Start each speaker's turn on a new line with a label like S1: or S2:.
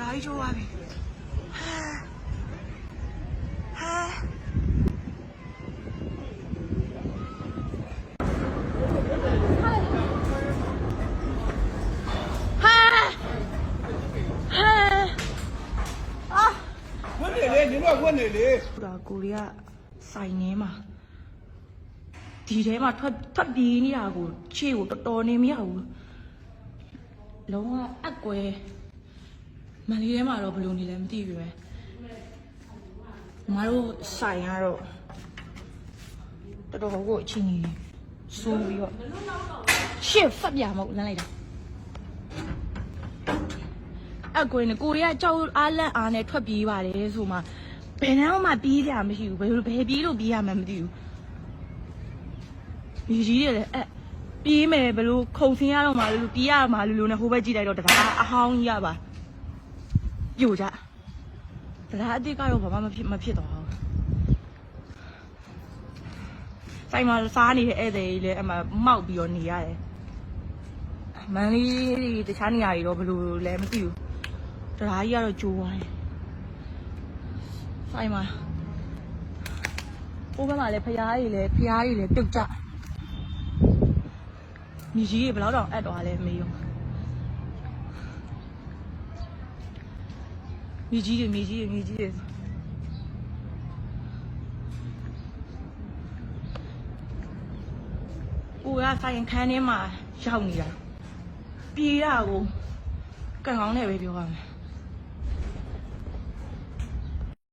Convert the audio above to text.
S1: တရားကြီးချိုးသွားပြီဟာဟာဟာဟာအာ
S2: ဝတ်နေလေညီတို့ကဝတ်နေလေ
S1: ဒါကိုရီးယားစိုင်နေမှာဒီထဲမှာထွက်ထွက်ပြေးနေတာကိုခြေကိုတော်တော်နေမရဘူးလုံးဝအက်ကွဲ မန်လေးထဲမှာတော့ဘယ်လိုနေလဲမသိဘူးပဲငါတို့ဆိုင်ကတော့တော်တော်ကိုအချင်းကြီးဆိုးပြီးတော့ရှစ်ဖတ်ပြမဟုတ်လမ်းလိုက်တာအကွေနဲ့ကိုရီးယားကြောက်အားလန့်အားနဲ့ထွက်ပြေးပါတယ်ဆိုမှဘယ်နှမ်းမှပြေးကြမရှိဘူးဘယ်လိုဘယ်ပြေးလို့ပြေးရမှန်းမသိဘူးဒီကြီးတွေလည်းအဲ့ပြေးမယ်ဘယ်လိုခုံဆင်းရတော့မှလို့ပြေးရမှာလို့လို့နဲ့ဟိုဘက်ကြည့်လိုက်တော့တရားအဟောင်းကြီးရပါ ပြိုကြတရားအစ်စ်ကတော့ဘာမှမဖြစ်မဖြစ်တော့ဘူးဆိုင်မှာစားနေတဲ့ဧည့်သည်ကြီးလည်းအမှမောက်ပြီးတော့နေရတယ်မန်လေးတခြားနေရာတွေတော့ဘယ်လိုလဲမသိဘူးတရားကြီးကတော့ကြိုးသွားတယ်ဆိုင်မှာဟိုဘက်မှာလည်းဖျားကြီးလည်းဖျားကြီးလည်းပြုတ်ကြမြကြီးကြီးဘယ်တော့တော့အပ်သွားလဲမေးရော မြကြီးကြီးမြကြီးကြီးမြကြီးကြီးကိုကဆိုင်ခန်းထဲမှာရောက်နေတာပြေးရကိုကံကောင်းနဲ့ပဲပြောရမယ်